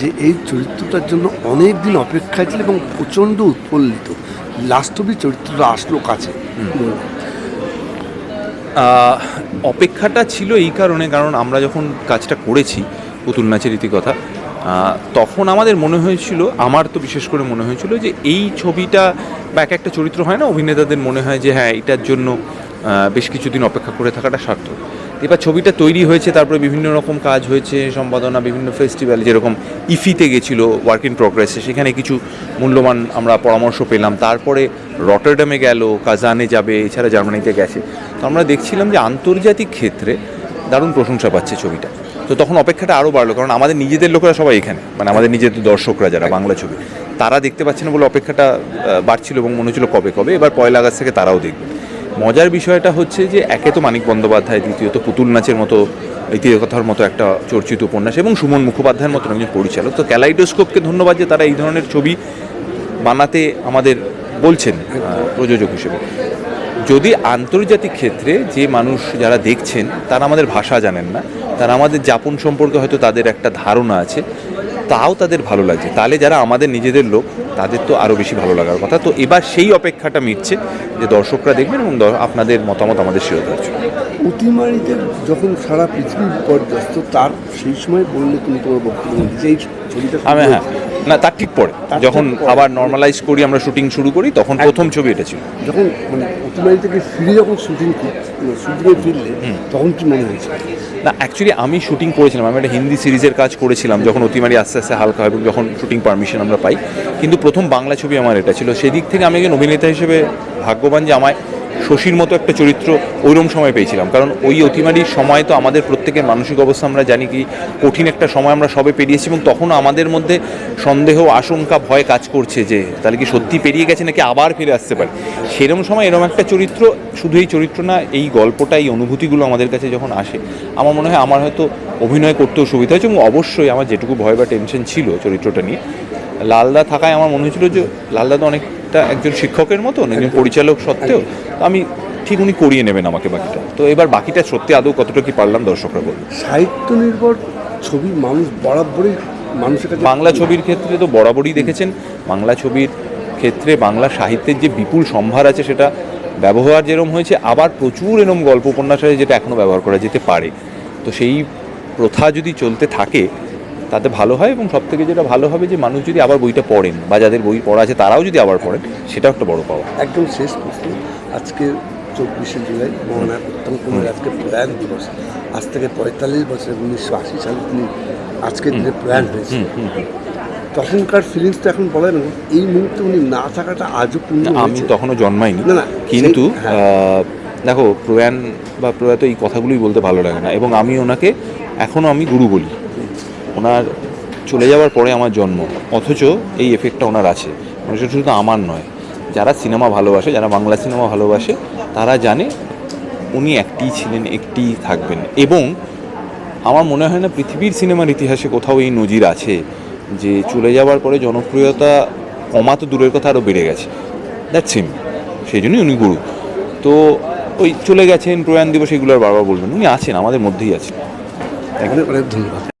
যে এই চরিত্রটার জন্য অনেক দিন অপেক্ষায় ছিল এবং প্রচণ্ড উৎফুল্লিত। লাস্ট অব্দি চরিত্রটা আসলো কাছে। অপেক্ষাটা ছিল এই কারণে কারণ আমরা যখন কাজটা করেছি পুতুল নাচের আহ, তখন আমাদের মনে হয়েছিল আমার তো বিশেষ করে মনে হয়েছিল যে এই ছবিটা বা এক একটা চরিত্র হয় না অভিনেতাদের মনে হয় যে হ্যাঁ এটার জন্য বেশ কিছুদিন অপেক্ষা করে থাকাটা সার্থক। এবার ছবিটা তৈরি হয়েছে, তারপরে বিভিন্ন রকম কাজ হয়েছে, সম্পাদনা, বিভিন্ন ফেস্টিভ্যাল যেরকম ইফিতে গেছিল ওয়ার্ক ইন প্রোগ্রেসে সেখানে কিছু মূল্যবান আমরা পরামর্শ পেলাম। তারপরে রটারডামে গেল, কাজানে যাবে, এছাড়া জার্মানিতে গেছে। তো আমরা দেখছিলাম যে আন্তর্জাতিক ক্ষেত্রে দারুণ প্রশংসা পাচ্ছে ছবিটা। তো তখন অপেক্ষাটা আরও বাড়লো, কারণ আমাদের নিজেদের লোকেরা সবাই এখানে মানে আমাদের নিজেদের দর্শকরা যারা বাংলা ছবি, তারা দেখতে পাচ্ছে না বলে অপেক্ষাটা বাড়ছিল এবং মনে হচ্ছিল কবে কবে? এবার পয়লা আগস্ট থেকে তারাও দেখবে। মজার বিষয়টা হচ্ছে যে একে তো মানিক বন্দ্যোপাধ্যায়, দ্বিতীয়ত পুতুল নাচের মতো ইতিকথার মতো একটা চর্চিত উপন্যাস এবং সুমন মুখোপাধ্যায়ের মতো একজন পরিচালক। তো ক্যালাইডোস্কোপকে ধন্যবাদ যে তারা এই ধরনের ছবি বানাতে আমাদের বলছেন প্রযোজক হিসেবে। যদি আন্তর্জাতিক ক্ষেত্রে যে মানুষ যারা দেখছেন, তারা আমাদের ভাষা জানেন না, তারা আমাদের যাপন সম্পর্কে হয়তো তাদের একটা ধারণা আছে তাও তাদের ভালো লাগছে। তাহলে যারা আমাদের নিজেদের লোক তাদের তো আরও বেশি ভালো লাগার কথা। তো এবার সেই অপেক্ষাটা মিটছে যে দর্শকরা দেখবেন এবং আপনাদের মতামত আমাদের শিরোধার্য অতিমারিতে যখন সারা পৃথিবী বিপর্যস্ত তার সেই সময় বললে তুমি তোমার বক্তব্য এই ছবিটা আমি হ্যাঁ। না তার ঠিক পরে। যখন আবার নর্মালাইজ করি আমরা শুটিং শুরু করি তখন প্রথম ছবি এটা ছিল। যখন মানে অতিমারি থেকে ফিরে যখন শুটিং শুটিংয়ে ফিরলে তখন কি মনে হয়েছে? না অ্যাকচুয়ালি আমি শুটিং করেছিলাম আমি একটা হিন্দি সিরিজের কাজ করেছিলাম যখন অতিমারি আস্তে আস্তে হালকা হয় এবং যখন শুটিং পারমিশন আমরা পাই। কিন্তু প্রথম বাংলা ছবি আমার এটা ছিল। সেদিক থেকে আমি একজন অভিনেতা হিসেবে ভাগ্যবান যে আমায় শশীর মতো একটা চরিত্র ওইরকম সময় পেয়েছিলাম। কারণ ওই অতিমারির সময় তো আমাদের প্রত্যেকের মানসিক অবস্থা আমরা জানি কি, কঠিন একটা সময় আমরা সবে পেরিয়েছি এবং তখন আমাদের মধ্যে সন্দেহ, আশঙ্কা, ভয় কাজ করছে যে, তাহলে কি সত্যি পেরিয়ে গেছে নাকি আবার ফিরে আসতে পারে? সেরকম সময় এরকম একটা চরিত্র, শুধু এই চরিত্র না, এই গল্পটা, এই অনুভূতিগুলো আমাদের কাছে যখন আসে, আমার মনে হয়, আমার হয়তো অভিনয় করতেও সুবিধা হয়েছে এবং অবশ্যই আমার যেটুকু ভয় বা টেনশন ছিল চরিত্রটা নিয়ে লালদা থাকায় আমার মনে হয়েছিল যে লালদা তো অনেকটা একজন শিক্ষকের মতন একজন পরিচালক সত্ত্বেও। তো আমি ঠিক উনি করিয়ে নেবেন আমাকে বাকিটা। তো এবার বাকিটা সত্যি আদৌ কতটা কি পারলাম দর্শকরা বলবে সাহিত্য নির্ভর ছবি মানুষ বরাবরই মানুষের কাছে বাংলা ছবির ক্ষেত্রে তো বরাবরই দেখেছেন। বাংলা ছবির ক্ষেত্রে বাংলা সাহিত্যের যে বিপুল সম্ভার আছে সেটা ব্যবহার যেরম হয়েছে আবার প্রচুর এরম গল্প উপন্যাস আছে যেটা এখনও ব্যবহার করা যেতে পারে। তো সেই প্রথা যদি চলতে থাকে তাতে ভালো হয় এবং সব থেকে যেটা ভালো হবে যে মানুষ যদি আবার বইটা পড়েন বা যাদের বই পড়া আছে তারাও যদি আবার পড়েন সেটাও একটা বড় পাওয়া। একদম শেষ প্রশ্ন। আজকে চব্বিশে জুলাই মহানায়ক উত্তম কুমার আজকে প্রয়াণ দিবস। আজ থেকে পঁয়তাল্লিশ বছর উনিশশো আশি সালে তিনি আজকের দিনে প্রয়াণ হয়েছে তখনকার ফিলিংসটা এখন বলেন এই মুহূর্তে উনি না থাকাটা আজও পূর্ণ আমি তখনও জন্মাইনি। না, কিন্তু হ্যাঁ। দেখো প্রয়াণ বা প্রয়াত এই কথাগুলোই বলতে ভালো লাগে না। এবং আমি ওনাকে এখনও আমি গুরু বলি। ওনার চলে যাওয়ার পরে আমার জন্ম। অথচ এই এফেক্টটা ওনার আছে। মানে সেটা শুধু আমার নয়। যারা সিনেমা ভালোবাসে, যারা বাংলা সিনেমা ভালোবাসে, তারা জানে উনি একটিই ছিলেন, একটিই থাকবেন। এবং আমার মনে হয় না পৃথিবীর সিনেমার ইতিহাসে কোথাও এই নজির আছে যে চলে যাওয়ার পরে জনপ্রিয়তা কমা তো দূরের কথা আরও বেড়ে গেছে। দ্যাটস হিম সেই জন্যই উনি গুরু। তো ওই চলে গেছেন, প্রয়াণ দিবস, এগুলো আর বারবার বলবেন উনি আছেন, আমাদের মধ্যেই আছেন। অনেক ধন্যবাদ।